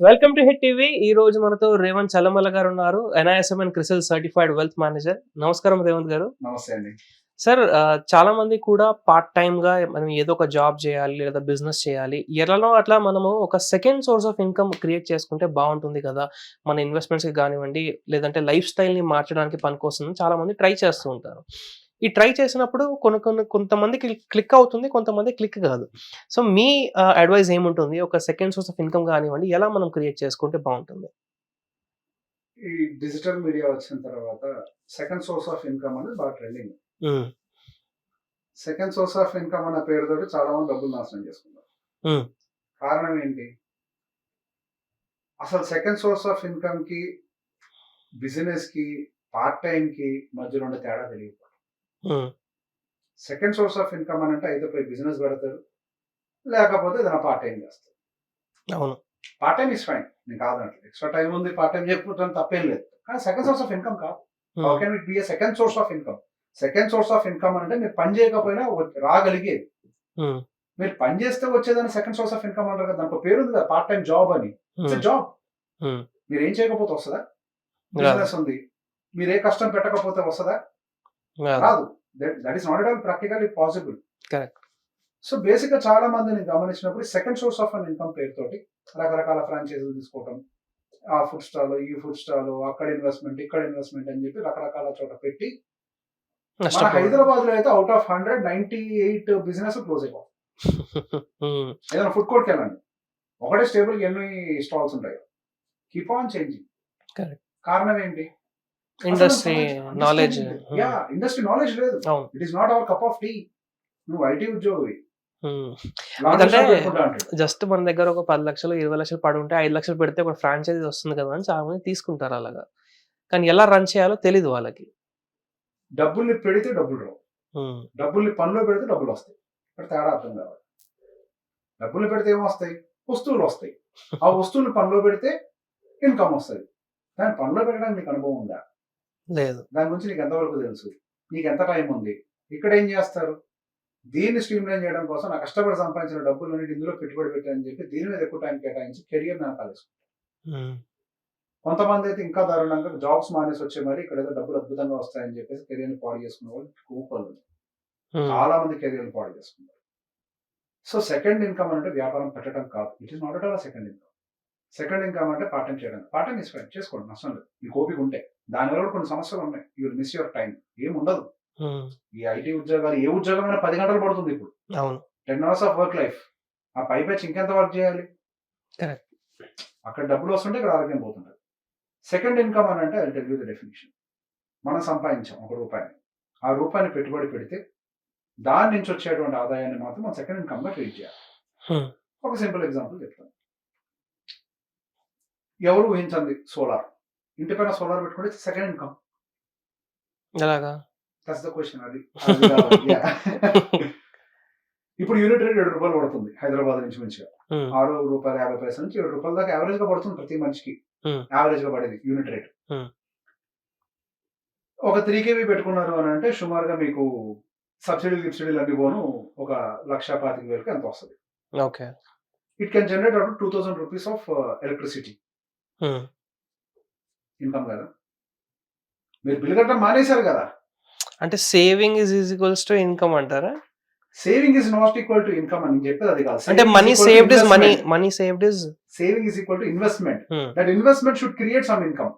Welcome to hit TV. ఈ రోజు మనతో రేవంత్ చల్లమల్ల గారు ఉన్నారు. NISMN CRISIL certified wealth manager. నమస్కారం రేవంత్ గారు. నమస్తే అండి. సార్ చాలా మంది కూడా పార్ట్ టైం గా మనం ఏదో ఒక జాబ్ చేయాలి లేదా బిజినెస్ చేయాలి. ఎలానో అట్లా మనము ఒక second source of income create చేసుకుంటే బాగుంటుంది కదా. మన ఇన్వెస్ట్మెంట్స్కి కానివ్వండి లేదంటే లైఫ్ స్టైల్ని మార్చడానికి పనికొస్తుంది చాలా మంది ట్రై చేస్తూ ఉంటారు. ఈ ట్రై చేసినప్పుడు కొన్ని కొన్ని కొంతమందికి క్లిక్ అవుతుంది కొంతమంది క్లిక్ కాదు. సో మీ అడ్వైస్ ఏముంటుంది? ఒక సెకండ్ సోర్స్ ఆఫ్ ఇన్కమ్ కానివ్వండి ఎలా మనం క్రియేట్ చేసుకుంటే బాగుంటుంది? ఈ డిజిటల్ మీడియా వచ్చిన తర్వాత సెకండ్ సోర్స్ ఆఫ్ ఇన్కమ్ అనేది బాగా trending second source of income అన్న పేరుతోటి చాలా మంది డబ్బులు నాశనం చేసుకున్నారు. కారణం ఏంటి? అసలు సెకండ్ సోర్స్ ఆఫ్ ఇన్కమ్కి బిజినెస్కి పార్ట్ టైం కి మధ్యలో ఉండే తేడా తెలియదు. సెకండ్ సోర్స్ ఆఫ్ ఇన్కమ్ అని అంటే అయితే పోయి బిజినెస్ పెడతారు. లేకపోతే ఏదైనా పార్ట్ టైం చేస్తారు. అవును. పార్ట్ టైం ఇస్ ఫైన్ నేను కాదంటే ఎక్స్ట్రా టైం ఉంది పార్ట్ టైం చేయకపోవడం తప్పేం లేదు. కానీ సెకండ్ సోర్స్ ఆఫ్ ఇన్కమ్ కాదు. How can it be second source of income second source of income అంటే మీరు పని చేయకపోయినా రాగలిగేది మీరు పని చేస్తే వచ్చేదాన్ని సెకండ్ సోర్స్ ఆఫ్ ఇన్కమ్ అంటారు కదా దానికి పేరు ఉంది కదా పార్ట్ టైం జాబ్ అని జాబ్ మీరు ఏం చేయకపోతే వస్తుందా? బిజినెస్ ఉంది. మీరు ఏ కష్టం పెట్టకపోతే వస్తుందా? రాదు. That is not at all practical possible. So బేసిక్గా చాలా మందిని గమనించినప్పుడు second source of an income పేరుతోటి రకరకాల ఫ్రాంచైజీలు తీసుకోవటం ఆ ఫుడ్ స్టాల్ ఈ ఫుడ్ స్టాల్ అక్కడ ఇన్వెస్ట్మెంట్ ఇక్కడ ఇన్వెస్ట్మెంట్ అని చెప్పి రకరకాల చోట పెట్టి మన. హైదరాబాద్లో అయితే out of hundred ninety eight business close అయిపోతాయి ఉమ్, ఏదైనా ఫుడ్ కోర్ట్కి వెళ్ళండి ఒకటే స్టేబుల్ ఎన్ని స్టాల్స్ ఉంటాయి కీప్ ఆన్ చేంజింగ్. కారణం ఏంటి industry knowledge yeah industry knowledge లేదు. It is not our cup of tea నువ్వు ఐటీ ఉద్యోగి. జస్ట్ మన దగ్గర ఒక పది లక్షలు ఇరవై లక్షలు పడి ఉంటే ఐదు లక్షలు పెడితే ఒక ఫ్రాంచైజీ వస్తుంది కదా అని చాలా మంది తీసుకుంటారు అలాగా. కానీ ఎలా రన్ చేయాలో తెలీదు వాళ్ళకి. డబ్బుల్ని పెడితే డబ్బులు రావు. ఉమ్, డబ్బుల్ని పనిలో పెడితే డబ్బులు వస్తాయి. ఇక్కడ తేడా అర్థం కావాలి. డబ్బుల్ని పెడితే ఏమొస్తాయి? వస్తువులు వస్తాయి. ఆ వస్తువుని పనిలో పెడితే ఇన్కమ్ వస్తుంది దాన్ని పనిలో పెట్టడానికి నీకు అనుభవం ఉందా? లేదు. దాని గురించి నీకు ఎంతవరకు తెలుసు? నీకు ఎంత టైం ఉంది? ఇక్కడ ఏం చేస్తారు? దీన్ని స్ట్రీమ్ లైన్ చేయడం కోసం నా కష్టపడి సంపాదించిన డబ్బులు ఇందులో పెట్టుబడి పెట్టారని చెప్పి దీని మీద ఎక్కువ టైం కేటాయించి కెరియర్ వెనకాలేసు ఉమ్, కొంతమంది అయితే ఇంకా దారుణంగా జాబ్స్ మానేసి వచ్చే మరి ఇక్కడ ఏదో డబ్బులు అద్భుతంగా వస్తాయని చెప్పేసి కెరియర్ పాడు చేసుకునే వాళ్ళు కూపలు చాలా మంది కెరియర్ పాడు చేసుకుంటారు సో సెకండ్ ఇన్కమ్ అంటే వ్యాపారం పెట్టడం కాదు. It is not at all second income. Second income అంటే పార్ట్ టైం చేయడం. పార్ట్ టైం ఇస్ చేసుకోండి. నష్టం లేదు. మీకు ఓపిక ఉంటే. దానివల్ల కూడా కొన్ని సమస్యలు ఉన్నాయి. You will miss your time ఏం ఉండదు. ఈ ఐటీ ఉద్యోగాలు ఏ ఉద్యోగమైనా పది గంటలు పడుతుంది ఇప్పుడు. అవును. Ten hours of work life. ఆ పై పచ్చి ఇంకెంత వర్క్ చేయాలి. అక్కడ డబ్బులు వస్తుంటే ఇక్కడ ఆరోగ్యం పోతుంటుంది. సెకండ్ ఇన్కమ్ అని అంటే I tell you the definition మనం సంపాదించాం ఒక రూపాయిని. ఆ రూపాయిని పెట్టుబడి పెడితే దాని నుంచి వచ్చేటువంటి ఆదాయాన్ని మాత్రం మనం సెకండ్ ఇన్కమ్గా ట్రీట్ చేయాలి. ఒక సింపుల్ ఎగ్జాంపుల్ చెప్తాను. ఎవరు ఊహించండి సోలార్. ఇంటి పైన సోలార్ పెట్టుకుంటే సెకండ్ ఇన్కమ్ ఎలాగా? దట్స్ ద క్వశ్చన్ అది. ఇప్పుడు యూనిట్ రేట్ ఏడు రూపాయలు పడుతుంది హైదరాబాద్ నుంచి మంచిగా. ఆరు రూపాయలు యాభై పైసల నుంచి ఏడు రూపాయల దాకా యావరేజ్గా పడుతుంది ప్రతి మనిషికి. యావరేజ్గా పడేది యూనిట్ రేట్. ఒక త్రీ కేవీ పెట్టుకున్నారు అని అంటే సుమారుగా మీకు సబ్సిడీలు గిబ్సిడీలు అన్ని పోను ఒక లక్ష పాతిక వేలకు ఎంత వస్తుంది. Okay. It can generate up to thousand rupees of electricity income కదా మీరు బిల్ కట్టడం మానేశారు కదా. అంటే saving is equals to income అంటారా? Saving is not equal to income అని చెప్పేది అది కాదు. అంటే money saved is money money saved is saving is equal to investment Hmm. That investment should create some income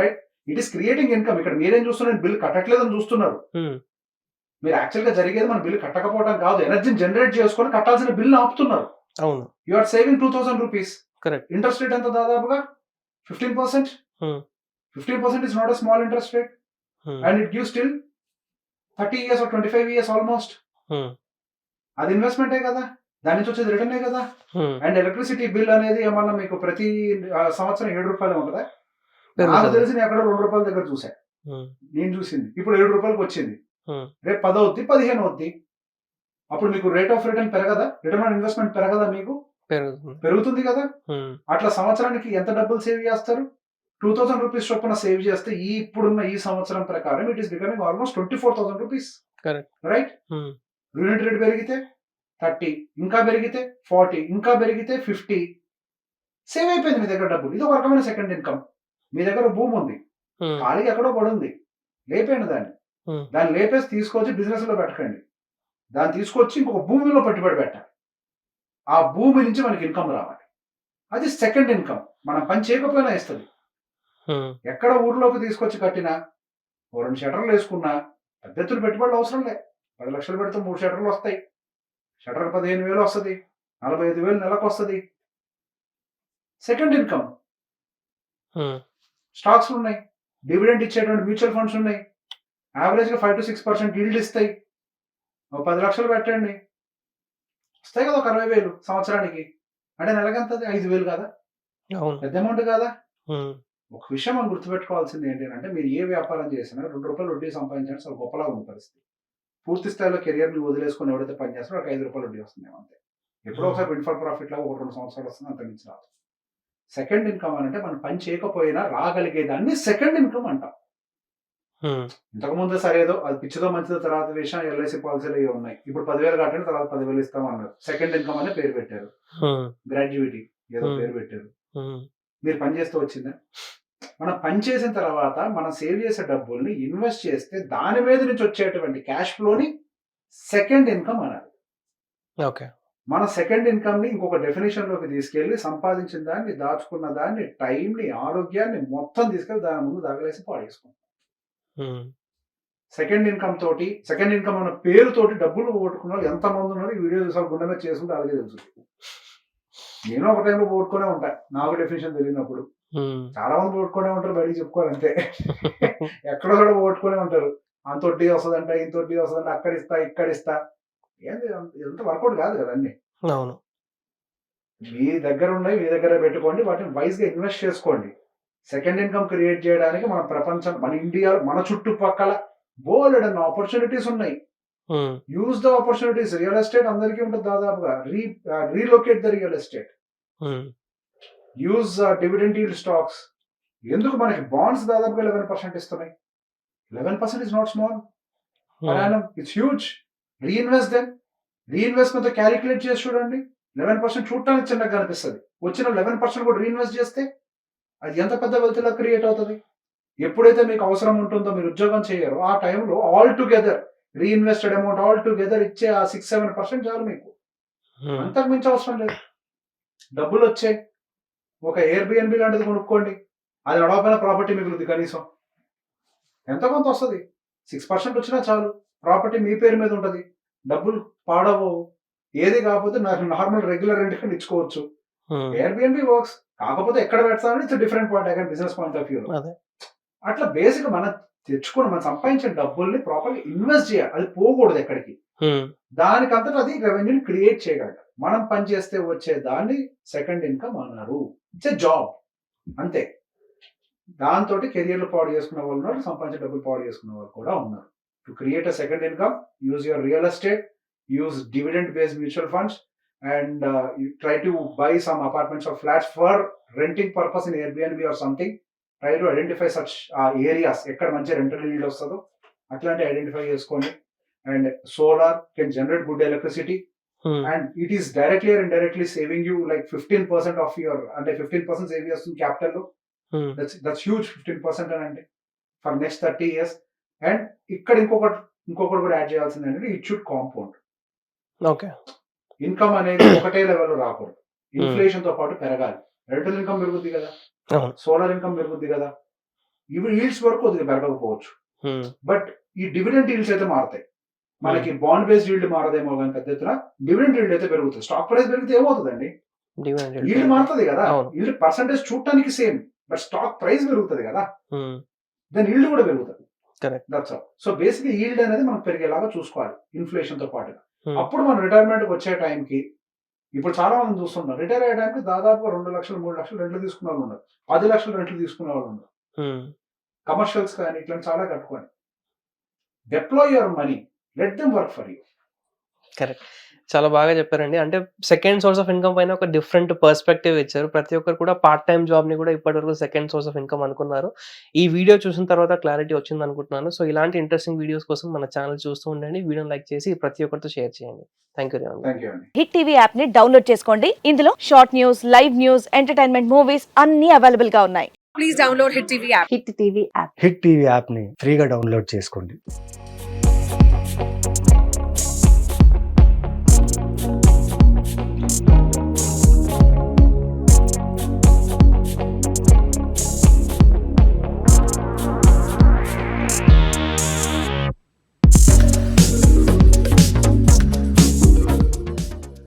right it is creating income ఇక్కడ మీరేం చూస్తున్నారు? Bill కట్టట్లేదని చూస్తున్నారు. మీరు యాక్చువల్గా జరిగేది మన బిల్ కట్టకపోవడం కాదు. ఎనర్జీని జనరేట్ చేసుకొని కట్టాల్సిన బిల్ ఆపుతున్నారు. అవును. You are saving two thousand rupees. Interest rate ఎంత దాదాపుగా? Fifteen percent Hmm. Fifteen percent is not a small interest rate and it give still thirty years or twenty five years almost అది ఇన్వెస్ట్మెంటే కదా? దాని నుంచి వచ్చేది రిటర్నే కదా? అండ్ ఎలక్ట్రిసిటీ బిల్ అనేది ఏమన్నా మీకు ప్రతి సంవత్సరం ఏడు రూపాయలు ఉంటుందా? నాకు. తెలిసి నేను ఎక్కడో రెండు రూపాయల దగ్గర చూసా నేను చూసింది. ఇప్పుడు ఏడు రూపాయలకి వచ్చింది. రేపు పది అవుద్ది పదిహేను అవుద్ది. అప్పుడు మీకు రేట్ ఆఫ్ రిటర్న్ పెరగదా? రిటర్న్ ఆన్ ఇన్వెస్ట్మెంట్ పెరగదా మీకు? పెరుగుతుంది. కదా? అట్లా సంవత్సరానికి ఎంత డబ్బులు సేవ్ చేస్తారు? టూ థౌసండ్ రూపీస్ చొప్పున సేవ్ చేస్తే ఈ ఇప్పుడున్న ఈ సంవత్సరం ప్రకారం it is becoming almost twenty four thousand rupees. Right Hmm. Unit rate పెరిగితే థర్టీ ఇంకా పెరిగితే ఫార్టీ ఇంకా పెరిగితే ఫిఫ్టీ సేవ్ అయిపోయింది మీ దగ్గర డబ్బులు. ఇది ఒక రకమైన సెకండ్ ఇన్కమ్ మీ దగ్గర భూమి ఉంది. ఉమ్, ఖాళీగా ఎక్కడో పడి ఉంది లేపేయండి దాన్ని. Hmm. దాన్ని లేపేసి తీసుకొచ్చి బిజినెస్లో పెట్టకండి. దాన్ని తీసుకొచ్చి ఇంకొక భూమిలో పెట్టుబడి పెట్టాలి. ఆ భూమి నుంచి మనకి ఇన్కమ్ రావాలి. అది సెకండ్ ఇన్కమ్ మనం పని చేయకపోయినా ఇస్తుంది ఎక్కడ ఊర్లోకి తీసుకొచ్చి కట్టినా ఓ రెండు షటర్లు వేసుకున్నా పెద్ద ఎత్తున పెట్టుబడులు అవసరం లే. పది లక్షలు పెడితే మూడు షటర్లు వస్తాయి. షటర్ పదిహేను వేలు వస్తుంది. నలభై ఐదు వేలు నెలకు వస్తుంది. Second income. స్టాక్స్ ఉన్నాయి. డివిడెంట్ ఇచ్చేటువంటి మ్యూచువల్ ఫండ్స్ ఉన్నాయి. యావరేజ్గా five to six percent yield ఇస్తాయి. పది లక్షలు పెట్టండి. వస్తాయి కదా ఒక అరవై వేలు సంవత్సరానికి. అంటే నెలకెంత ఐదు వేలు కదా? పెద్ద అమౌంట్ కదా? ఒక విషయం మనం గుర్తుపెట్టుకోవాల్సింది ఏంటి అంటే మీరు ఏ వ్యాపారం చేసినా రెండు రూపాయలు వడ్డీ సంపాదించడం చాలా గొప్పలా ఉంది పరిస్థితి. పూర్తి స్థాయిలో కెరియర్ని వదిలేసుకొని ఎవరైతే పని చేస్తారో ఒక ఐదు రూపాయలు వడ్డీ వస్తుంది అంతే. ఎప్పుడో ఒకసారి విన్ఫాల్ ప్రాఫిట్ లాగా ఒక రెండు సంవత్సరాలు వస్తుంది అంత మించి రాదు. సెకండ్ ఇన్కమ్ అని అంటే మనం పని చేయకపోయినా రాగలిగేదాన్ని సెకండ్ ఇన్కమ్ అంటాం. ఉమ్, ఇంతకు ముందు సరేదో అది పిచ్చిదో మంచిదో తర్వాత విషయం ఎల్ఐసి పాలసీలు అవి ఉన్నాయి. ఇప్పుడు పదివేలు కట్టండి తర్వాత పదివేలు ఇస్తాం అన్నారు. సెకండ్ ఇన్కమ్ అనే పేరు పెట్టారు. గ్రాడ్యుయేటీ ఏదో Hmm. పేరు పెట్టారు. మీరు పని చేస్తూ వచ్చిందా? మనం పని చేసిన తర్వాత మనం సేవ్ చేసే డబ్బుల్ని ఇన్వెస్ట్ చేస్తే దాని మీద నుంచి వచ్చేటువంటి క్యాష్ ఫ్లోని సెకండ్ ఇన్కమ్ అనాలి. ఓకే. మన సెకండ్ ఇన్కమ్ని ఇంకొక డెఫినేషన్లోకి తీసుకెళ్ళి సంపాదించిన దాన్ని దాచుకున్న దాన్ని టైంని ఆరోగ్యాన్ని మొత్తం తీసుకెళ్ళి దాని ముందు తగలేసి పాడేసుకుంటాం. సెకండ్ ఇన్కమ్ తోటి సెకండ్ ఇన్కమ్ అన్న పేరుతోటి డబ్బులు పోగొట్టుకున్న వాళ్ళు ఎంత మంది ఉన్నారు ఈ వీడియో చూసారు గుండె మీద చేసుకుంటే అలాగే తెలుసు. నేను ఒక టైంలో పోగొట్టుకునే ఉంటా. నాకు డెఫినేషన్ తెలియనప్పుడు. చాలా మంది పోగొట్టుకునే ఉంటారు బయటికి చెప్పుకోవాలి అంతే ఎక్కడో కూడా పోగొట్టుకునే ఉంటారు. అంత వడ్డీ వస్తుందంట ఇంత వడ్డీ వస్తుందంట అక్కడ ఇస్తా ఇక్కడ ఇస్తా. ఏంది ఎంత వర్కౌట్ కాదు కదా అన్ని. అవును. మీ దగ్గర ఉన్నాయి మీ దగ్గర పెట్టుకోండి వాటిని వైజ్గా ఇన్వెస్ట్ చేసుకోండి. సెకండ్ ఇన్కమ్ క్రియేట్ చేయడానికి మన ప్రపంచం మన ఇండియా మన చుట్టుపక్కల బోల్డ్ అన్న ఆపర్చునిటీస్ ఉన్నాయి. Use the opportunities real estate అందరికీ ఉంటుంది దాదాపుగా. Re relocate the real estate use dividend yield stocks ఎందుకు మనకి బాండ్స్ దాదాపుగా లెవెన్ పర్సెంట్ ఇస్తున్నాయి? Eleven percent is not small it's huge reinvest then reinvestment calculate చేసి చూడండి. లెవెన్ పర్సెంట్ చూడటానికి చిన్నగా కనిపిస్తుంది. వచ్చిన లెవెన్ పర్సెంట్ కూడా రీఇన్వెస్ట్ చేస్తే అది ఎంత పెద్ద వెల్త్ లా క్రియేట్ అవుతుంది? ఎప్పుడైతే మీకు అవసరం ఉంటుందో మీరు ఉద్యోగం చేయరు ఆ టైంలో all together reinvested amount all together ఇచ్చే ఆ సిక్స్ సెవెన్ పర్సెంట్ చాలు మీకు. ఉమ్, అంతకు మించి అవసరం లేదు. డబ్బులు వచ్చాయి. ఒక ఎయిర్బిఎన్బి లాంటిది కొనుక్కోండి. అది నడవపోయిన ప్రాపర్టీ మిగులుతుంది కనీసం. ఎంత కొంత వస్తుంది? సిక్స్ పర్సెంట్ వచ్చినా చాలు. ప్రాపర్టీ మీ పేరు మీద ఉంటుంది. డబ్బులు పాడవు ఏది కాకపోతే నాకు నార్మల్ రెగ్యులర్ రెంట్ కింద ఇచ్చుకోవచ్చు. ఎయిర్బిఎన్బి వర్క్స్ కాకపోతే ఎక్కడ పెడతామని it's different point again business point of view అట్లా బేసిక్ మనం తెచ్చుకుని మనం సంపాదించిన డబ్బుల్ని ప్రాపర్గా ఇన్వెస్ట్ చేయాలి. అది పోకూడదు ఎక్కడికి. ఉమ్, దానికంతటా అది రెవెన్యూని క్రియేట్ చేయగలరు మనం పని చేస్తే వచ్చే దాన్ని సెకండ్ ఇన్కమ్ అన్నారు. ఇట్స్ ఎ జాబ్ అంతే. దాంతో కెరియర్లు పాడు చేసుకున్న వాళ్ళు ఉన్నారు సంపాదించే డబ్బులు పాడు చేసుకున్న వాళ్ళు కూడా ఉన్నారు. To create a second income use your real estate use dividend based mutual funds and try to buy some apartments or flats for renting purpose in Airbnb or something try to identify such ఆ areas ఎక్కడ మంచి rental need వస్తుందో అట్లాంటి identify చేసుకోండి and solar can generate good electricity and it is directly or indirectly saving you like fifteen percent of your అంటే fifteen percent save చేస్తుంది capital um, that's that's huge fifteen percent అని అంటే for next thirty years and ఇక్కడ ఇంకొకటి ఇంకొకటి కూడా add చేయాల్సింది ఏంటంటే it should compound okay income అనేది ఒకటే లెవెల్లో రాకూడదు. ఇన్ఫ్లేషన్తో పాటు పెరగాలి. రెంటల్ ఇన్కమ్ పెరుగుద్ది కదా. సోలార్ ఇన్కమ్ పెరుగుద్ది కదా. ఇవి ఈల్డ్స్ వరకు కొద్దిగా పెరగకపోవచ్చు. బట్ ఈ డివిడెంట్ ఈల్డ్స్ అయితే మారుతాయి. మనకి బాండ్ బేస్డ్ ఈల్డ్ మారదేమో కానీ పెద్ద ఎత్తున డివిడెంట్ ఈల్డ్ అయితే పెరుగుతుంది. స్టాక్ ప్రైస్ పెరిగితే ఏమవుతుందండి? ఈల్డ్. మారుతుంది కదా. ఈల్డ్ పర్సంటేజ్ చూడటానికి సేమ్ బట్ స్టాక్ ప్రైస్ పెరుగుతుంది కదా. దాని ఈల్డ్ కూడా పెరుగుతుంది. దట్స్ సో బేసిక్ ఈల్డ్ అనేది మనం పెరిగేలాగా చూసుకోవాలి ఇన్ఫ్లేషన్తో పాటుగా. Hmm. అప్పుడు మనం రిటైర్మెంట్ వచ్చే టైంకి ఇప్పుడు చాలా మంది చూస్తున్నారు రిటైర్ అయ్యే టైంకి దాదాపు రెండు లక్షలు మూడు లక్షలు రెంట్లు తీసుకునే వాళ్ళు ఉన్నారు. పది లక్షలు రెంట్లు తీసుకునే వాళ్ళు ఉన్నారు. కమర్షియల్స్ కానీ ఇట్లాంటి చాలా కట్టుకోండి. Deploy your money let them work for you చాలా బాగా చెప్పారండి. అంటే సెకండ్ సోర్స్ ఆఫ్ ఇన్‌కమ్ పైన ఒక డిఫరెంట్ పర్స్‌పెక్టివ్ ఇచ్చారు. ప్రతి ఒక్కరు కూడా పార్ట్ టైమ్ జాబ్‌ని కూడా ఇప్పటివరకు సెకండ్ సోర్స్ ఆఫ్ ఇన్‌కమ్ అనుకున్నారు. ఈ వీడియో చూసిన తర్వాత క్లారిటీ వచ్చిందనుకుంటున్నాను. సో, ఇలాంటి ఇంట్రెస్టింగ్ వీడియోస్ కోసం మన ఛానెల్ చూస్తూ ఉండండి. వీడియోని లైక్ చేసి ప్రతి ఒక్కరితో షేర్ చేయండి. Thank you Revanth. Thank you. Hit TV యాప్ని డౌన్లోడ్ చేసుకోండి ఇందులో short news live news entertainment movies అన్ని అవైలబుల్గా ఉన్నాయి please download Hit TV app. Hit TV app Hit TV యాప్ని ఫ్రీగా డౌన్లోడ్ చేసుకోండి